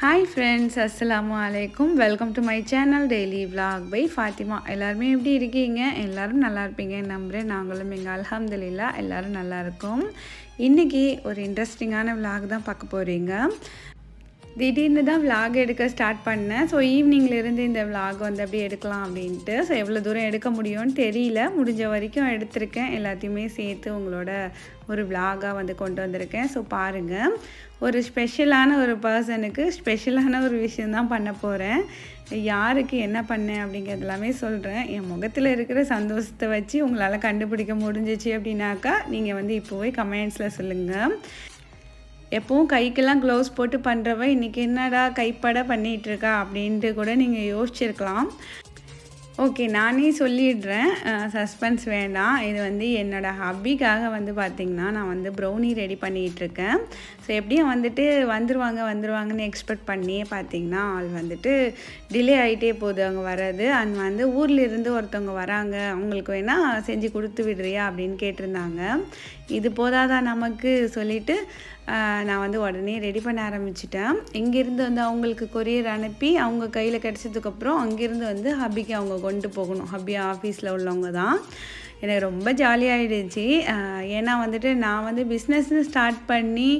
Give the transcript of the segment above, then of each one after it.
Hi friends அஸ்ஸலாமு அலைக்கும் welcome to my channel daily vlog by Fathima எல்லாருமே எப்படி இருக்கீங்க? எல்லோரும் நல்லா இருப்பீங்க நம்புகிறேன் நாங்களும் எங்கள் அல்ஹம்துலில்லா எல்லோரும் நல்லாயிருக்கும் இன்றைக்கி ஒரு இன்ட்ரெஸ்டிங்கான விலாக் தான் பார்க்க போகிறீங்க திடீர்னு தான் விலாக் எடுக்க ஸ்டார்ட் பண்ணேன். ஸோ ஈவினிங்லேருந்து இந்த விலாக் வந்து அப்படியே எடுக்கலாம் அப்படின்ட்டு. ஸோ எவ்வளோ தூரம் எடுக்க முடியும்னு தெரியல. முடிஞ்ச வரைக்கும் எடுத்திருக்கேன். எல்லாத்தையுமே சேர்த்து உங்களோட ஒரு விலாகாக வந்து கொண்டு வந்திருக்கேன். ஸோ பாருங்கள் ஒரு ஸ்பெஷலான ஒரு பர்சனுக்கு ஸ்பெஷலான ஒரு விஷயம் தான் பண்ண போகிறேன் யாருக்கு என்ன பண்ணேன் அப்படிங்கிறது எல்லாமே சொல்கிறேன் என் முகத்தில் இருக்கிற சந்தோஷத்தை வச்சு உங்களால் கண்டுபிடிக்க முடிஞ்சிச்சு அப்படின்னாக்கா நீங்கள் வந்து இப்போவே கமெண்ட்ஸில் சொல்லுங்கள் எப்பவும் கைக்கெல்லாம் க்ளவுஸ் போட்டு பண்ணுறவ இன்றைக்கி என்னடா கைப்பட பண்ணிகிட்டு இருக்கா அப்படின்ட்டு கூட நீங்கள் யோசிச்சிருக்கலாம். ஓகே நானே சொல்லிடுறேன். சஸ்பென்ஸ் வேண்டாம். இது வந்து என்னோடய ஹப்பிக்காக வந்து பார்த்திங்கன்னா நான் வந்து ப்ரௌனி ரெடி பண்ணிகிட்ருக்கேன் ஸோ எப்படியும் வந்துட்டு வந்துருவாங்க வந்துருவாங்கன்னு எக்ஸ்பெக்ட் பண்ணியே பார்த்தீங்கன்னா ஆள் வந்துட்டு டிலே ஆகிட்டே போகுது. அவங்க வர்றது. அண்ட் வந்து ஊரில் இருந்து ஒருத்தவங்க வராங்க. அவங்களுக்கு வேணால் செஞ்சு கொடுத்து விடுறியா அப்படின்னு கேட்டிருந்தாங்க. இது போதாதா நமக்கு சொல்லிவிட்டு நான் வந்து உடனே ரெடி பண்ண ஆரம்பிச்சிட்டேன். இங்கேருந்து வந்து அவங்களுக்கு கொரியர் அனுப்பி அவங்க கையில் கிடச்சதுக்கப்புறம் அங்கேருந்து வந்து ஹப்பிக்கு அவங்க கொண்டு போகணும். ஹப்பி ஆஃபீஸில் உள்ளவங்க தான். எனக்கு ரொம்ப ஜாலியாகிடுச்சு ஏன்னா வந்துட்டு நான் வந்து பிஸ்னஸ்னு ஸ்டார்ட் பண்ணி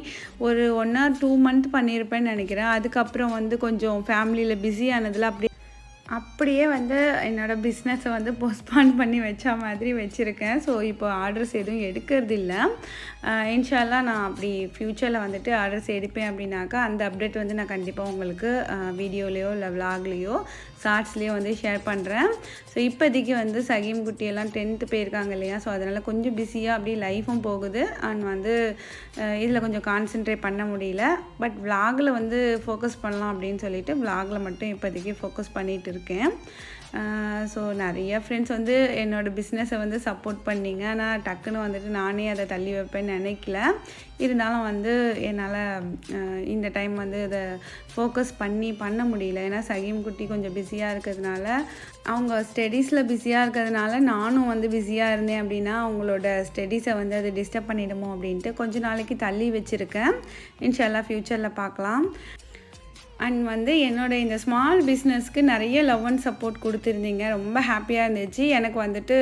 ஒரு ஒன் ஆர் டூ மந்த் பண்ணியிருப்பேன்னு நினைக்கிறேன். அதுக்கப்புறம் வந்து கொஞ்சம் ஃபேமிலியில் பிஸி ஆனதில் அப்படி அப்படியே வந்து என்னோடய பிஸ்னஸை வந்து போஸ்ட்பான் பண்ணி வச்ச மாதிரி வச்சுருக்கேன். ஸோ இப்போ ஆர்டர்ஸ் எதுவும் எடுக்கிறது இல்லை இன்ஷால்லாம் நான் அப்படி ஃப்யூச்சரில் வந்துட்டு ஆர்டர்ஸ் எடுப்பேன் அப்படின்னாக்கா அந்த அப்டேட் வந்து நான் கண்டிப்பாக உங்களுக்கு வீடியோலேயோ இல்லை விலாக்லேயோ ஷார்ட்ஸ்லேயே வந்து ஷேர் பண்ணுறேன் ஸோ இப்போதைக்கு வந்து சகீம் குட்டியெல்லாம் டென்த்து போயிருக்காங்க இல்லையா? ஸோ அதனால் கொஞ்சம் பிஸியாக அப்படியே லைஃபும் போகுது. அண்ட் வந்து இதில் கொஞ்சம் கான்சென்ட்ரேட் பண்ண முடியல. பட் விலாகில் வந்து ஃபோக்கஸ் பண்ணலாம் அப்படின்னு சொல்லிட்டு விலாகில் மட்டும் இப்போதைக்கு ஃபோக்கஸ் பண்ணிகிட்டு இருக்கேன். ஸோ நிறைய ஃப்ரெண்ட்ஸ் வந்து என்னோடய பிஸ்னஸை வந்து சப்போர்ட் பண்ணிங்க. ஆனால் டக்குன்னு வந்துட்டு நானே அதை தள்ளி வைப்பேன்னு நினைக்கல. இருந்தாலும் வந்து என்னால் இந்த டைம் வந்து இதை ஃபோக்கஸ் பண்ணி பண்ண முடியல. ஏன்னா சகீம் குட்டி கொஞ்சம் பிஸியாக இருக்கிறதுனால அவங்க ஸ்டடீஸில் பிஸியாக இருக்கிறதுனால நானும் வந்து பிஸியாக இருந்தேன் அப்படின்னா அவங்களோட ஸ்டடீஸை வந்து அது டிஸ்டர்ப் பண்ணிடுமோ அப்படின்ட்டு கொஞ்ச நாளைக்கு தள்ளி வச்சுருக்கேன். இன்ஷால்லா ஃப்யூச்சரில் பார்க்கலாம். அண்ட் வந்து என்னோடய இந்த ஸ்மால் பிஸ்னஸ்க்கு நிறைய லவ் அண்ட் சப்போர்ட் கொடுத்துருந்தீங்க. ரொம்ப ஹாப்பியாக இருந்துச்சு. எனக்கு வந்துட்டு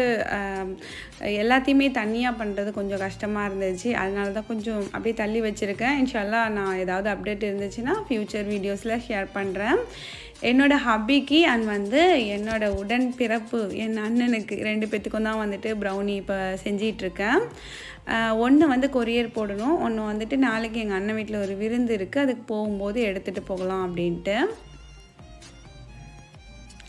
எல்லாத்தையுமே தனியாக பண்ணுறது கொஞ்சம் கஷ்டமாக இருந்துச்சு. அதனால தான் கொஞ்சம் அப்படியே தள்ளி வச்சுருக்கேன். இன்ஷால்லா நான் ஏதாவது அப்டேட் இருந்துச்சுன்னா ஃப்யூச்சர் வீடியோஸில் ஷேர் பண்ணுறேன் என்னோடய ஹப்பிக்கு அண்ட் வந்து என்னோடய உடன் பிறப்பு என் அண்ணனுக்கு ரெண்டு பேத்துக்கும் தான் வந்துட்டு ப்ரௌனி இப்போ செஞ்சிகிட்ருக்கேன் ஒன்று வந்து கொரியர் போடணும் ஒன்று வந்துட்டு நாளைக்கு எங்கள் அண்ணன் வீட்டில் ஒரு விருந்து இருக்குது அதுக்கு போகும்போது எடுத்துகிட்டு போகலாம் அப்படின்ட்டு.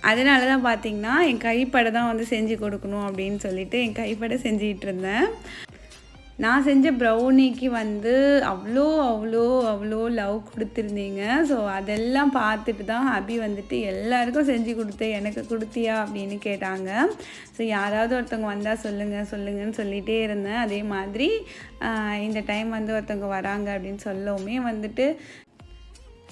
அதனால தான் பார்த்திங்கன்னா என் கைப்படை தான் வந்து செஞ்சு கொடுக்கணும் அப்படின்னு சொல்லிட்டு என் கைப்படை செஞ்சிகிட்டு இருந்தேன் நான் செஞ்ச ப்ரௌனிக்கு வந்து அவ்வளோ அவ்வளோ அவ்வளோ லவ் கொடுத்துருந்தீங்க. ஸோ அதெல்லாம் பார்த்துட்டு தான் அபி வந்துட்டு எல்லாருக்கும் செஞ்சு கொடுத்து எனக்கு கொடுத்தியா அப்படின்னு கேட்டாங்க. ஸோ யாராவது ஒருத்தவங்க வந்தால் சொல்லுங்கள் சொல்லுங்கன்னு சொல்லிகிட்டே இருந்தேன். அதே மாதிரி இந்த டைம் வந்து ஒருத்தவங்க வராங்க அப்படின்னு சொல்லவுமே வந்துட்டு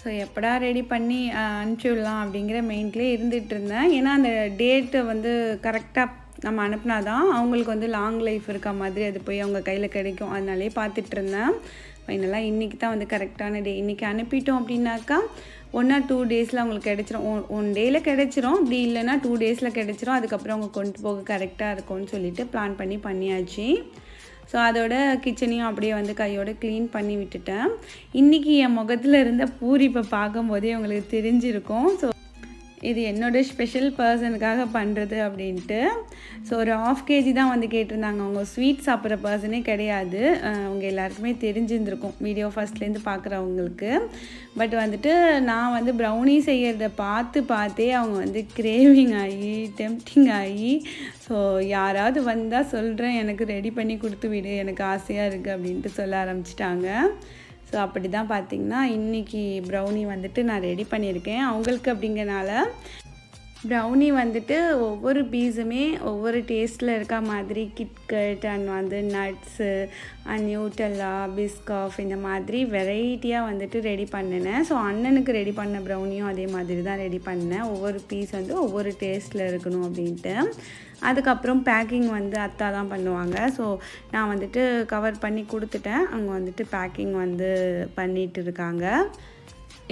ஸோ எப்படா ரெடி பண்ணி அனுப்பிச்சி விடலாம் அப்படிங்கிற மெயின்லேயே இருந்துகிட்டு இருந்தேன். ஏன்னா அந்த டேட்டை வந்து கரெக்டாக நம்ம அனுப்புனா தான் அவங்களுக்கு வந்து லாங் லைஃப் இருக்க மாதிரி அது போய் அவங்க கையில் கிடைக்கும். அதனாலே பார்த்துட்டு இருந்தேன் ஃபைனலாக இன்றைக்கி தான் வந்து கரெக்டான டே இன்றைக்கி அனுப்பிட்டோம் அப்படின்னாக்கா ஒன் ஆர் டூ டேஸில் அவங்களுக்கு கிடச்சிரும். ஒன் ஒன் டேயில் கிடச்சிரும். அப்படி இல்லைன்னா டூ டேஸில் கிடச்சிரும். அதுக்கப்புறம் அவங்க கொண்டு போக கரெக்டாக இருக்கும்னு சொல்லிட்டு பிளான் பண்ணி பண்ணியாச்சு. ஸோ அதோட கிச்சனையும் அப்படியே வந்து கையோடு க்ளீன் பண்ணி விட்டுட்டேன். இன்றைக்கி என் முகத்தில் இருந்த பூரிப்பை பார்க்கும்போதே உங்களுக்கு தெரிஞ்சிருக்கும். ஸோ இது என்னோடய ஸ்பெஷல் பர்சனுக்காக பண்ணுறது அப்படின்ட்டு. ஸோ ஒரு ஆஃப் கேஜி தான் வந்து கேட்டிருந்தாங்க. அவங்க ஸ்வீட் சாப்பிட்ற பர்சனே கிடையாது. அவங்க எல்லாருக்குமே தெரிஞ்சிருந்துருக்கும். வீடியோ ஃபஸ்ட்லேருந்து பார்க்குறவங்களுக்கு பட் வந்துட்டு நான் வந்து ப்ரௌனி செய்கிறத பார்த்து பார்த்தே அவங்க வந்து கிரேவிங் ஆகி டெம்டிங் ஆகி ஸோ யாராவது வந்தால் சொல்கிறேன் எனக்கு ரெடி பண்ணி கொடுத்து விடு. எனக்கு ஆசையாக இருக்குது அப்படின்ட்டு சொல்ல ஆரம்பிச்சிட்டாங்க. ஸோ அப்படி தான் பார்த்திங்கன்னா இன்றைக்கி ப்ரௌனி வந்துட்டு நான் ரெடி பண்ணியிருக்கேன். அவங்களுக்கு அப்படிங்கிறனால ப்ரௌனி வந்துட்டு ஒவ்வொரு பீஸுமே ஒவ்வொரு டேஸ்ட்டில் இருக்க மாதிரி கிட்கட் அண்ட் வந்து நட்ஸு அண்ட் நியூட்டல்லா பிஸ்காஃப் இந்த மாதிரி வெரைட்டியாக வந்துட்டு ரெடி பண்ணினேன். ஸோ அண்ணனுக்கு ரெடி பண்ண ப்ரௌனியும் அதே மாதிரி தான் ரெடி பண்ணேன் ஒவ்வொரு பீஸ் வந்து ஒவ்வொரு டேஸ்ட்டில் இருக்கணும் அப்படின்ட்டு. அதுக்கப்புறம் பேக்கிங் வந்து அத்தா தான் பண்ணுவாங்க. ஸோ நான் வந்துட்டு கவர் பண்ணி கொடுத்துட்டேன். அவங்க வந்துட்டு பேக்கிங் வந்து பண்ணிகிட்டு இருக்காங்க.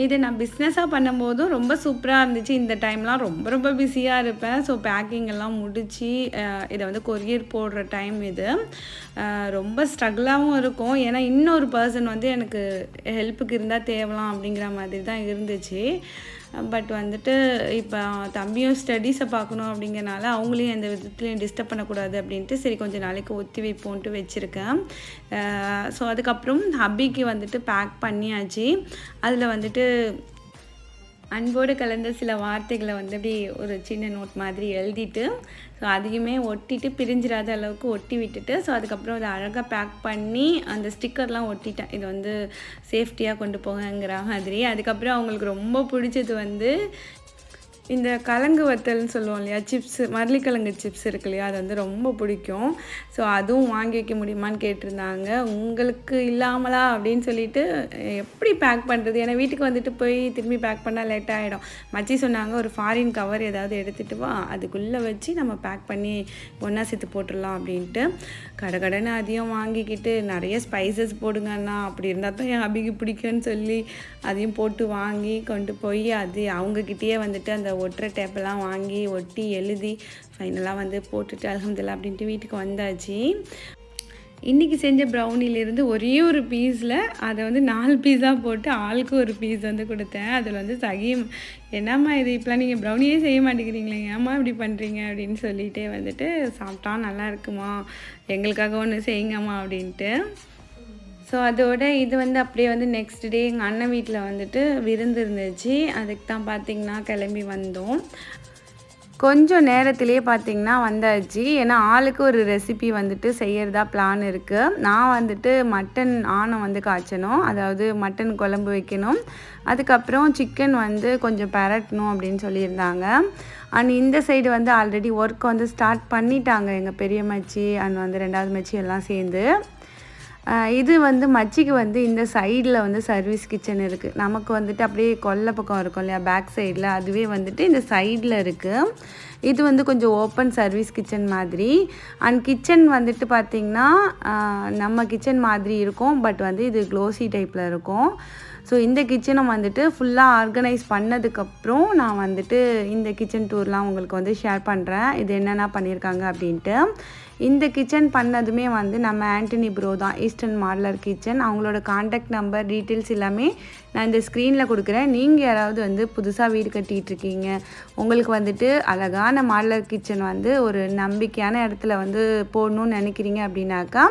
இது நான் பிஸ்னஸாக பண்ணும்போதும் ரொம்ப சூப்பராக இருந்துச்சு. இந்த டைம்லாம் ரொம்ப ரொம்ப பிஸியாக இருப்பேன். ஸோ பேக்கிங் எல்லாம் முடித்து இதை வந்து கொரியர் போடுற டைம் இது. ரொம்ப ஸ்ட்ரகிளாகவும் இருக்கும். ஏன்னா இன்னொரு பர்சன் வந்து எனக்கு ஹெல்ப்புக்கு இருந்தால் தேவலாம் அப்படிங்கிற மாதிரி தான் இருந்துச்சு. பட் வந்துட்டு இப்போ தம்பியும் ஸ்டடீஸை பார்க்கணும் அப்படிங்கிறனால அவங்களையும் எந்த விதத்துலையும் டிஸ்டர்ப் பண்ணக்கூடாது அப்படின்ட்டு சரி கொஞ்சம் நாளைக்கு ஒத்தி வைப்போன்ட்டு வச்சுருக்கேன். ஸோ அதுக்கப்புறம் ஹப்பிக்கு வந்துட்டு பேக் பண்ணியாச்சு. அதில் வந்துட்டு அன்போடு கலந்த சில வார்த்தைகளை வந்து அப்படி ஒரு சின்ன நோட் மாதிரி எழுதிட்டு ஸோ அதையுமே ஒட்டிட்டு பிரிஞ்சிடாத அளவுக்கு ஒட்டி விட்டுட்டு ஸோ அதுக்கப்புறம் அதை அழகாக பேக் பண்ணி அந்த ஸ்டிக்கர்லாம் ஒட்டிட்டேன். இது வந்து சேஃப்டியாக கொண்டு போங்கங்கிற மாதிரி. அதுக்கப்புறம் அவங்களுக்கு ரொம்ப பிடிச்சது வந்து இந்த கலங்கு வத்தல்னு சொல்லுவோம் இல்லையா சிப்ஸு மரளிக்கிழங்கு சிப்ஸ் இருக்கு இல்லையா அது வந்து ரொம்ப பிடிக்கும். ஸோ அதுவும் வாங்கி வைக்க முடியுமான்னு கேட்டிருந்தாங்க. உங்களுக்கு இல்லாமலா அப்படின்னு சொல்லிட்டு எப்படி பேக் பண்ணுறது ஏன்னா வீட்டுக்கு வந்துட்டு போய் திரும்பி பேக் பண்ணால் லேட் ஆகிடும் மச்சி சொன்னாங்க ஒரு ஃபாரின் கவர் ஏதாவது எடுத்துகிட்டு வா அதுக்குள்ளே வச்சு நம்ம பேக் பண்ணி ஒன்றா சேர்த்து போட்டுடலாம் அப்படின்ட்டு. கடை கடைன்னு அதையும் வாங்கிக்கிட்டு நிறைய ஸ்பைசஸ் போடுங்கண்ணா அப்படி இருந்தால் தான் என் அபிக்கு பிடிக்கும்னு சொல்லி அதையும் போட்டு வாங்கி கொண்டு போய் அது அவங்கக்கிட்டேயே வந்துட்டு அந்த ஒட்டுற டேப்பெல்லாம் வாங்கி ஒட்டி எழுதி ஃபைனலாக வந்து போட்டுட்டு அலமதுல்லா அப்படின்ட்டு வீட்டுக்கு வந்தாச்சு. இன்றைக்கி செஞ்ச ப்ரௌனிலேருந்து ஒரே ஒரு பீஸில் அதை வந்து நாலு பீஸாக போட்டு ஆளுக்கு ஒரு பீஸ் வந்து கொடுத்தேன். அதில் வந்து சகியம் என்னம்மா இது? இப்போலாம் நீங்கள் ப்ரௌனியே செய்ய மாட்டேங்கிறீங்களே ஏம்மா இப்படி பண்ணுறீங்க அப்படின்னு சொல்லிகிட்டே வந்துட்டு சாப்பிட்டா நல்லா இருக்குமா? எங்களுக்காக ஒன்று செய்யுங்கம்மா அப்படின்ட்டு. ஸோ அதோட இது வந்து அப்படியே வந்து நெக்ஸ்ட் டே எங்கள் அண்ணன் வீட்டில் வந்துட்டு விருந்து இருந்துச்சு. அதுக்கு தான் பார்த்திங்கன்னா கிளம்பி வந்தோம். கொஞ்சம் நேரத்திலேயே பார்த்தீங்கன்னா வந்தாச்சு. ஏன்னா ஆளுக்கு ஒரு ரெசிபி வந்துட்டு செய்யறதா பிளான் இருக்குது நான் வந்துட்டு மட்டன் ஆணம் வந்து காய்ச்சணும். அதாவது மட்டன் குழம்பு வைக்கணும். அதுக்கப்புறம் சிக்கன் வந்து கொஞ்சம் பரட்டணும் அப்படின்னு சொல்லியிருந்தாங்க. அண்ட் இந்த சைடு வந்து ஆல்ரெடி ஒர்க் வந்து ஸ்டார்ட் பண்ணிட்டாங்க. எங்கள் பெரிய மச்சி அண்ட் வந்து ரெண்டாவது மச்சி எல்லாம் சேர்ந்து. இது வந்து மச்சிக்கு வந்து இந்த சைடில் வந்து சர்வீஸ் கிச்சன் இருக்குது நமக்கு வந்துட்டு அப்படியே கொல்லை பக்கம் இருக்கும் இல்லையா? பேக் சைடில் அதுவே வந்துட்டு இந்த சைடில் இருக்குது இது வந்து கொஞ்சம் ஓப்பன் சர்வீஸ் கிச்சன் மாதிரி. அண்ட் கிச்சன் வந்துட்டு பார்த்திங்கன்னா நம்ம கிச்சன் மாதிரி இருக்கும். பட் வந்து இது க்ளோசி டைப்பில் இருக்கும். ஸோ இந்த கிச்சனை வந்துட்டு ஃபுல்லாக ஆர்கனைஸ் பண்ணதுக்கப்புறம் நான் வந்துட்டு இந்த கிச்சன் டூர்லாம் உங்களுக்கு வந்து ஷேர் பண்ணுறேன் இது என்னென்ன பண்ணியிருக்காங்க அப்படின்ட்டு. இந்த கிச்சன் பண்ணதுமே வந்து நம்ம ஆண்டனி ப்ரோ தான் ஈஸ்டர்ன் மாடலர் கிச்சன் அவங்களோட காண்டாக்ட் நம்பர் டீட்டெயில்ஸ் எல்லாமே நான் இந்த ஸ்க்ரீனில் கொடுக்குறேன். நீங்கள் யாராவது வந்து புதுசாக வீடு கட்டிகிட்ருக்கீங்க உங்களுக்கு வந்துட்டு அழகான மாடலர் கிச்சன் வந்து ஒரு நம்பிக்கையான இடத்துல வந்து போடணும்னு நினைக்கிறீங்க அப்படின்னாக்கா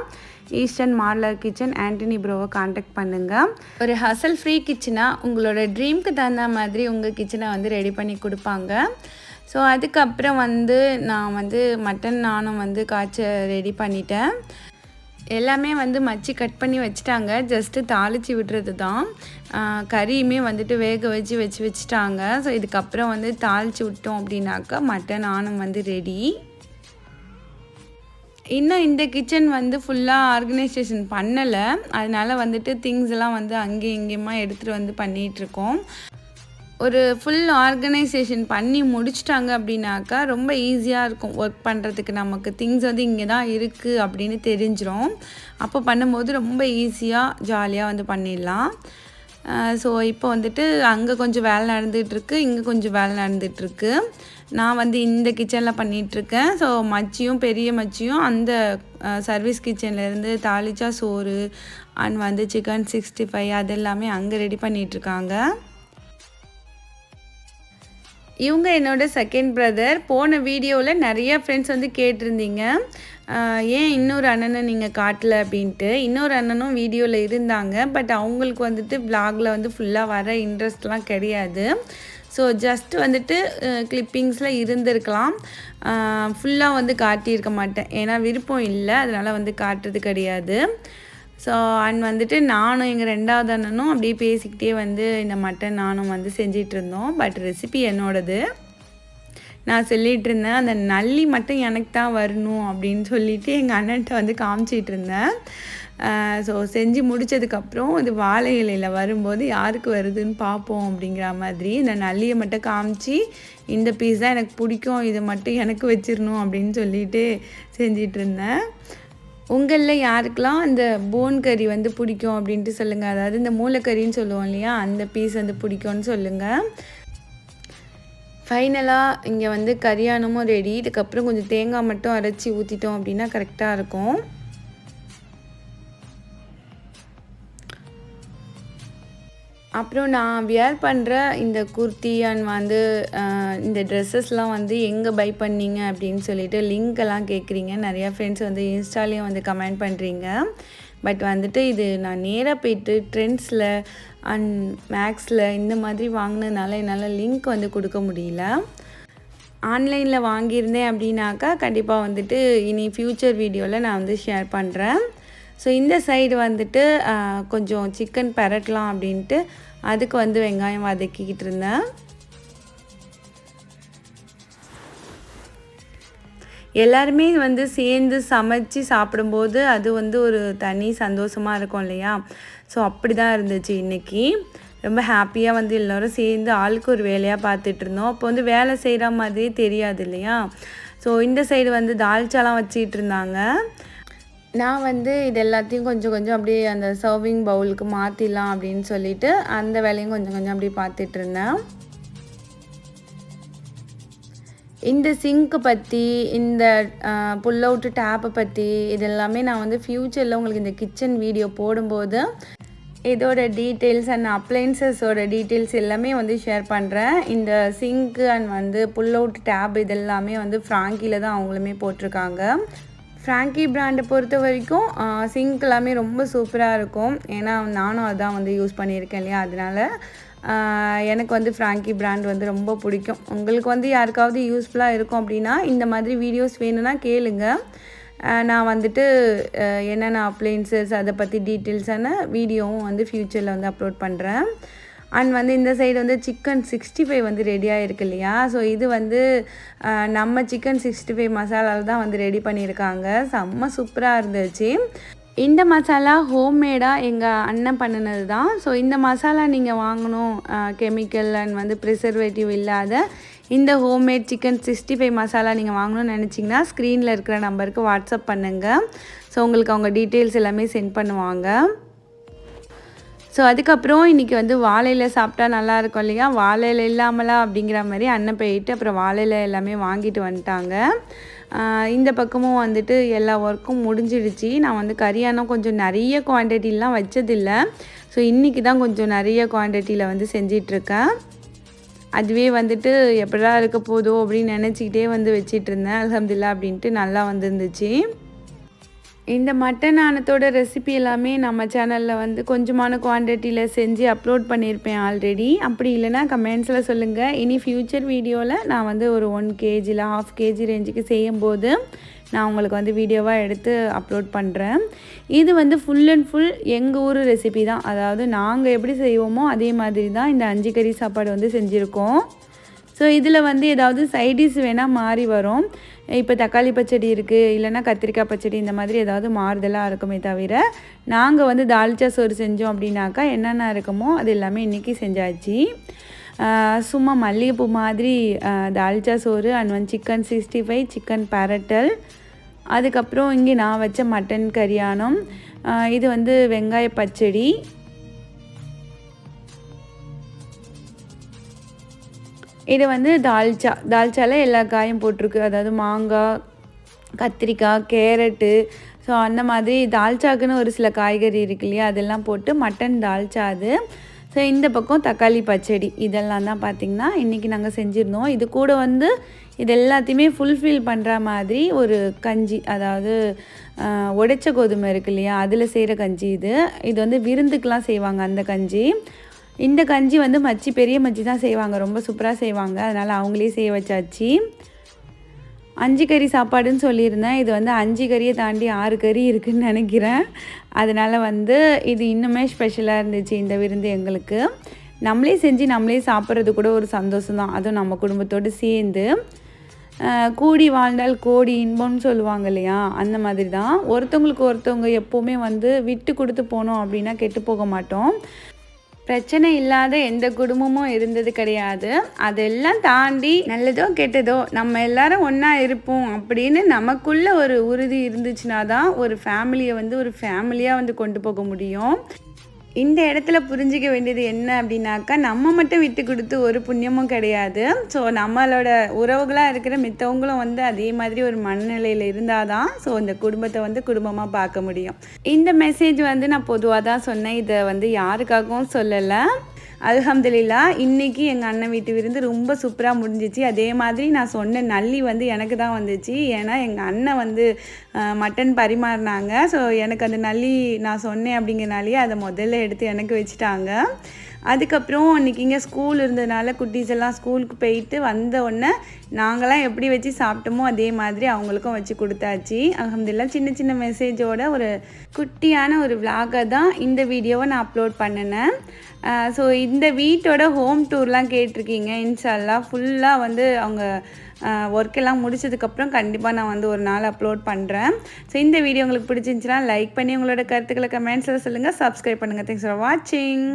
ஈஸ்டர்ன் மாடலர் கிச்சன் ஆண்டனி ப்ரோவை காண்டாக்ட் பண்ணுங்கள் ஒரு ஹசல் ஃப்ரீ கிச்சனாக உங்களோட ட்ரீம்க்கு தகுந்த மாதிரி உங்கள் கிச்சனை வந்து ரெடி பண்ணி கொடுப்பாங்க. ஸோ அதுக்கப்புறம் வந்து நான் வந்து மட்டன் நானும் வந்து காய்ச்ச ரெடி பண்ணிட்டேன். எல்லாமே வந்து மச்சி கட் பண்ணி வச்சுட்டாங்க. ஜஸ்ட்டு தாளித்து விடுறது தான். கறியுமே வந்துட்டு வேக வச்சு வச்சு வச்சுட்டாங்க. ஸோ இதுக்கப்புறம் வந்து தாளித்து விட்டோம் அப்படின்னாக்கா மட்டன் ஆணும் வந்து ரெடி இன்னும் இந்த கிச்சன் வந்து ஃபுல்லாக ஆர்கனைசேஷன் பண்ணலை. அதனால வந்துட்டு திங்ஸ் எல்லாம் வந்து அங்கேயும் இங்கேயுமா எடுத்துகிட்டு வந்து பண்ணிகிட்ருக்கோம் ஒரு ஃபுல் ஆர்கனைசேஷன் பண்ணி முடிச்சிட்டாங்க அப்படின்னாக்கா ரொம்ப ஈஸியாக இருக்கும். ஒர்க் பண்ணுறதுக்கு நமக்கு திங்ஸ் வந்து இங்கே தான் இருக்குது அப்படின்னு தெரிஞ்சிடும் அப்போ பண்ணும்போது ரொம்ப ஈஸியாக ஜாலியாக வந்து பண்ணிடலாம். ஸோ இப்போ வந்துட்டு அங்கே கொஞ்சம் வேலை நடந்துகிட்ருக்கு இங்கே கொஞ்சம் வேலை நடந்துகிட்ருக்கு நான் வந்து இந்த கிச்சனில் பண்ணிகிட்ருக்கேன் ஸோ மச்சியும் பெரிய மச்சியும் அந்த சர்வீஸ் கிச்சன்லேருந்து தாளிச்சா சோறு அண்ட் வந்து சிக்கன் சிக்ஸ்டி ஃபைவ் அது எல்லாமே அங்கே ரெடி பண்ணிகிட்ருக்காங்க இவங்க என்னோட செகண்ட் பிரதர் போன வீடியோவில் நிறைய ஃப்ரெண்ட்ஸ் வந்து கேட்டிருந்தீங்க. ஏன் இன்னொரு அண்ணனை நீங்கள் காட்டல அப்படின்ட்டு. இன்னொரு அண்ணனும் வீடியோவில் இருந்தாங்க. பட் அவங்களுக்கு வந்துட்டு vlogல வந்து ஃபுல்லாக வர இன்ட்ரெஸ்ட்லாம் கிடையாது. ஸோ ஜஸ்ட் வந்துட்டு கிளிப்பிங்ஸில் இருந்திருக்கலாம். ஃபுல்லாக வந்து காட்டியிருக்க மாட்டேன். ஏன்னா விருப்பம் இல்லை. அதனால் வந்து காட்டுறது கிடையாது. ஸோ அண்ட் வந்துட்டு நானும் எங்கள் ரெண்டாவது அண்ணனும் அப்படியே பேசிக்கிட்டே வந்து இந்த மட்டன் நானும் வந்து செஞ்சிட்டு இருந்தோம் பட் ரெசிபி என்னோடது. நான் சொல்லிகிட்டு இருந்தேன் அந்த நல்லி மட்டும் எனக்கு தான் வரணும் அப்படின்னு சொல்லிட்டு எங்கள் அண்ணன்ட்ட வந்து காமிச்சிட்டு இருந்தேன் ஸோ செஞ்சு முடிச்சதுக்கப்புறம் இது வாழை இலையில் வரும்போது யாருக்கு வருதுன்னு பார்ப்போம் அப்படிங்கிற மாதிரி இந்த நல்லியை மட்டும் காமிச்சு இந்த பீஸ் தான் எனக்கு பிடிக்கும் இதை மட்டும் எனக்கு வச்சிடணும் அப்படின்னு சொல்லிட்டு செஞ்சிட்டு இருந்தேன். உங்களில் யாருக்கெல்லாம் இந்த போன் கறி வந்து பிடிக்கும் அப்படின்ட்டு சொல்லுங்கள் அதாவது இந்த மூளைக்கறின்னு சொல்லுவோம் இல்லையா அந்த பீஸ் வந்து பிடிக்கும்னு சொல்லுங்கள் ஃபைனலாக இங்கே வந்து கரியானமும் ரெடி இதுக்கப்புறம் கொஞ்சம் தேங்காய் மட்டும் அரைச்சி ஊற்றிட்டோம் அப்படின்னா கரெக்டாக இருக்கும். அப்புறம் நான் வியர் பண்ணுற இந்த குர்த்தி அண்ட் வந்து இந்த ட்ரெஸ்ஸஸ்லாம் வந்து எங்கே பை பண்ணீங்க அப்படின்னு சொல்லிட்டு லிங்க் எல்லாம் கேட்குறீங்க நிறையா ஃப்ரெண்ட்ஸ் வந்து இன்ஸ்டாலேயும் வந்து கமெண்ட் பண்ணுறீங்க பட் வந்துட்டு இது நான் நேராக போயிட்டு ட்ரெண்ட்ஸில் அண்ட் மேக்ஸில் இந்த மாதிரி வாங்கினதுனால என்னால் லிங்க் வந்து கொடுக்க முடியல. ஆன்லைனில் வாங்கியிருந்தேன் அப்படின்னாக்கா கண்டிப்பாக வந்துட்டு இனி ஃப்யூச்சர் வீடியோவில் நான் வந்து ஷேர் பண்ணுறேன் ஸோ இந்த சைடு வந்துட்டு கொஞ்சம் சிக்கன் பரட்டலாம் அப்படின்ட்டு அதுக்கு வந்து வெங்காயம் வதக்கிக்கிட்டு இருந்தேன். எல்லாருமே வந்து சேர்ந்து சமைச்சு சாப்பிடும்போது அது வந்து ஒரு தனி சந்தோஷமாக இருக்கும் இல்லையா? ஸோ அப்படி தான் இருந்துச்சு இன்றைக்கி ரொம்ப ஹாப்பியாக வந்து எல்லோரும் சேர்ந்து ஆளுக்கு ஒரு வேலையாக பார்த்துட்டு இருந்தோம். அப்போ வந்து வேலை செய்கிற மாதிரியே தெரியாது இல்லையா? ஸோ இந்த சைடு வந்து தால்ச்சாலாம் வச்சிகிட்டு இருந்தாங்க. நான் வந்து இது எல்லாத்தையும் கொஞ்சம் கொஞ்சம் அப்படியே அந்த சர்விங் பவுலுக்கு மாற்றிடலாம் அப்படின்னு சொல்லிட்டு அந்த வேலையும் கொஞ்சம் கொஞ்சம் அப்படியே பார்த்துட்டு இருந்தேன். இந்த சிங்க்கு பற்றி இந்த புல் அவுட்டு டேப்பை பற்றி இதெல்லாமே நான் வந்து ஃப்யூச்சரில் உங்களுக்கு இந்த கிச்சன் வீடியோ போடும்போது இதோட டீட்டெயில்ஸ் அண்ட் அப்ளைன்சஸோட டீட்டெயில்ஸ் எல்லாமே வந்து ஷேர் பண்ணுறேன் இந்த சிங்க்கு அண்ட் வந்து புல் அவுட் டேப் இதெல்லாமே வந்து ஃப்ராங்கியில் தான் அவங்களுமே போட்டிருக்காங்க. ஃப்ராங்கி பிராண்டை பொறுத்த வரைக்கும் சிங்க் எல்லாமே ரொம்ப சூப்பராக இருக்கும். ஏன்னா நானும் அதான் வந்து யூஸ் பண்ணியிருக்கேன் இல்லையா? அதனால் எனக்கு வந்து ஃப்ராங்கி பிராண்ட் வந்து ரொம்ப பிடிக்கும். உங்களுக்கு வந்து யாருக்காவது யூஸ்ஃபுல்லாக இருக்கும் அப்படின்னா இந்த மாதிரி வீடியோஸ் வேணும்னா கேளுங்க. நான் வந்துட்டு என்னென்ன அப்ளைன்சஸ் அதை பற்றி டீட்டெயில்ஸான வீடியோவும் வந்து ஃப்யூச்சரில் வந்து அப்லோட் பண்ணுறேன் அண்ட் வந்து இந்த சைடு வந்து சிக்கன் சிக்ஸ்டி ஃபைவ் வந்து ரெடியாக இருக்கு இல்லையா? ஸோ இது வந்து நம்ம சிக்கன் சிக்ஸ்டி ஃபைவ் மசாலாவில் தான் வந்து ரெடி பண்ணியிருக்காங்க. செம்ம சூப்பராக இருந்துச்சு. இந்த மசாலா ஹோம்மேடாக எங்கள் அண்ணன் பண்ணினது தான். ஸோ இந்த மசாலா நீங்கள் வாங்கணும் கெமிக்கல் அண்ட் வந்து ப்ரிசர்வேட்டிவ் இல்லாத இந்த homemade chicken sixty five masala நீங்கள் வாங்கணும்னு நினச்சிங்கன்னா ஸ்க்ரீனில் இருக்கிற நம்பருக்கு வாட்ஸ்அப் பண்ணுங்கள் ஸோ உங்களுக்கு அவங்க டீட்டெயில்ஸ் எல்லாமே சென்ட் பண்ணுவாங்க. ஸோ அதுக்கப்புறம் இன்றைக்கி வந்து வாழையில் சாப்பிட்டா நல்லா இருக்கும் இல்லையா? வாழையில் இல்லாமலா அப்படிங்கிற மாதிரி அண்ணன் போயிட்டு அப்புறம் வாழையில் எல்லாமே வாங்கிட்டு வந்துட்டாங்க. இந்த பக்கமும் வந்துட்டு எல்லா ஒர்க்கும் முடிஞ்சிடுச்சு. நான் வந்து கரியானம் கொஞ்சம் நிறைய குவான்டிட்டிலாம் வச்சதில்லை. ஸோ இன்றைக்கி தான் கொஞ்சம் நிறைய குவான்டிட்டியில் வந்து செஞ்சிட்ருக்கேன். அதுவே வந்துட்டு எப்படா இருக்க போதோ அப்படின்னு நினச்சிக்கிட்டே வந்து வச்சிட்ருந்தேன். அலமதுல்லா அப்படின்ட்டு நல்லா வந்துருந்துச்சு. இந்த மட்டன் ஆனத்தோட ரெசிபி எல்லாமே நம்ம சேனலில் வந்து கொஞ்சமான குவான்டிட்டியில் செஞ்சு அப்லோட் பண்ணியிருப்பேன் ஆல்ரெடி அப்படி இல்லைனா கமெண்ட்ஸில் சொல்லுங்கள் இனி ஃப்யூச்சர் வீடியோவில் நான் வந்து ஒரு ஒன் கேஜியில் ஹாஃப் கேஜி ரேஞ்சுக்கு செய்யும்போது நான் உங்களுக்கு வந்து வீடியோவாக எடுத்து அப்லோட் பண்ணுறேன் இது வந்து ஃபுல் அண்ட் ஃபுல் எங்கள் ஊர் ரெசிபி தான். அதாவது நாங்கள் எப்படி செய்வோமோ அதே மாதிரி தான் இந்த அஞ்சு கறி சாப்பாடு வந்து செஞ்சுருக்கோம். ஸோ இதில் வந்து ஏதாவது சைடிஷ் வேணால் மாறி வரும். இப்போ தக்காளி பச்சடி இருக்குது இல்லைனா கத்திரிக்காய் பச்சடி இந்த மாதிரி ஏதாவது மாறுதலாக இருக்குமே தவிர நாங்கள் வந்து தால்ச்சா சோறு செஞ்சோம் அப்படின்னாக்கா என்னென்ன இருக்குமோ அது எல்லாமே இன்றைக்கி செஞ்சாச்சு. சும்மா மல்லிகைப்பூ மாதிரி தால்ச்சா சோறு அண்ட் வந்து சிக்கன் சிக்ஸ்டி ஃபைவ் சிக்கன் பேரட்டல் அதுக்கப்புறம் இங்கே நான் வச்ச மட்டன் கரியானம் இது வந்து வெங்காய பச்சடி. இது வந்து தால்ச்சா. தால்ச்சாவில் எல்லா காயும் போட்டிருக்கு. அதாவது மாங்காய் கத்திரிக்காய் கேரட்டு. ஸோ அந்த மாதிரி தால்ச்சாக்குன்னு ஒரு சில காய்கறி இருக்கு இல்லையா? அதெல்லாம் போட்டு மட்டன் தால்ச்சா அது. ஸோ இந்த பக்கம் தக்காளி பச்சடி. இதெல்லாம் தான் பார்த்திங்கன்னா இன்றைக்கி நாங்கள் செஞ்சுருந்தோம். இது கூட வந்து இது எல்லாத்தையுமே ஃபுல்ஃபில் பண்ணுற மாதிரி ஒரு கஞ்சி. அதாவது உடைச்ச கோதுமை இருக்கு இல்லையா? அதில் செய்கிற கஞ்சி இது. இது வந்து விருந்துக்கெலாம் செய்வாங்க அந்த கஞ்சி. இந்த கஞ்சி வந்து மச்சி பெரிய மச்சி தான் செய்வாங்க. ரொம்ப சூப்பராக செய்வாங்க. அதனால் அவங்களே செய்ய வச்சாச்சு. அஞ்சு கறி சாப்பாடுன்னு சொல்லியிருந்தேன். இது வந்து அஞ்சு கறியை தாண்டி ஆறு கறி இருக்குதுன்னு நினைக்கிறேன். அதனால் வந்து இது இன்னுமே ஸ்பெஷலாக இருந்துச்சு இந்த விருந்து எங்களுக்கு. நம்மளே செஞ்சு நம்மளே சாப்பிட்றது கூட ஒரு சந்தோஷம் தான். அதுவும் நம்ம குடும்பத்தோடு சேர்ந்து கூடி வாழ்ந்தால் கோடி இன்பம்னு சொல்லுவாங்க இல்லையா? அந்த மாதிரி தான். ஒருத்தவங்களுக்கு ஒருத்தவங்க எப்போவுமே வந்து விட்டு கொடுத்து போனோம் அப்படின்னா கெட்டு போக மாட்டோம். பிரச்சனை இல்லாத எந்த குடும்பமும் இருந்தது கிடையாது. அதெல்லாம் தாண்டி நல்லதோ கெட்டதோ நம்ம எல்லாரும் ஒன்றா இருப்போம் அப்படின்னு நமக்குள்ள ஒரு உறுதி இருந்துச்சுன்னா தான் ஒரு ஃபேமிலியை வந்து ஒரு ஃபேமிலியாக வந்து கொண்டு போக முடியும். இந்த இடத்துல புரிஞ்சிக்க வேண்டியது என்ன அப்படின்னாக்கா நம்ம மட்டும் விட்டு கொடுத்து ஒரு புண்ணியமும் கிடையாது. ஸோ நம்மளோட உறவுகளாக இருக்கிற மித்தவங்களும் வந்து அதே மாதிரி ஒரு மனநிலையில் இருந்தால் தான் ஸோ இந்த குடும்பத்தை வந்து குடும்பமாக பார்க்க முடியும். இந்த மெசேஜ் வந்து நான் பொதுவாக தான் சொன்னேன். இதை வந்து யாருக்காகவும் சொல்லலை. அல்ஹம்துலில்லா இன்றைக்கி எங்கள் அண்ணன் வீட்டு விருந்து ரொம்ப சூப்பராக முடிஞ்சிச்சு. அதே மாதிரி நான் சொன்ன நல்லி வந்து எனக்கு தான் வந்துச்சு. ஏன்னா எங்கள் அண்ணன் வந்து மட்டன் பரிமாறினாங்க. ஸோ எனக்கு அந்த நல்லி நான் சொன்னேன் அப்படிங்கிறனாலேயே அதை முதல்ல எடுத்து எனக்கு வச்சுட்டாங்க. அதுக்கப்புறம் இன்றைக்கி இங்கே ஸ்கூல் இருந்ததுனால குட்டீஸ் எல்லாம் ஸ்கூலுக்கு போயிட்டு வந்த உடனே நாங்களாம் எப்படி வச்சு சாப்பிட்டோமோ அதே மாதிரி அவங்களுக்கும் வச்சு கொடுத்தாச்சு. அகமதுல்லாம் சின்ன சின்ன மெசேஜோட ஒரு குட்டியான ஒரு விளாகை தான் இந்த வீடியோவை நான் அப்லோட் பண்ணினேன். ஸோ இந்த வீட்டோட ஹோம் டூர்லாம் கேட்டிருக்கீங்க. இன்ஷால்லாம் ஃபுல்லாக வந்து அவங்க ஒர்க் எல்லாம் முடிச்சதுக்கப்புறம் கண்டிப்பாக நான் வந்து ஒரு நாள் அப்லோட் பண்ணுறேன் ஸோ இந்த வீடியோ உங்களுக்கு பிடிச்சிருந்துச்சுன்னா லைக் பண்ணி உங்களோட கருத்துக்களை கமெண்ட்ஸில் சொல்லுங்கள் சப்ஸ்கிரைப் பண்ணுங்கள் தேங்க்ஸ் ஃபார் வாட்சிங்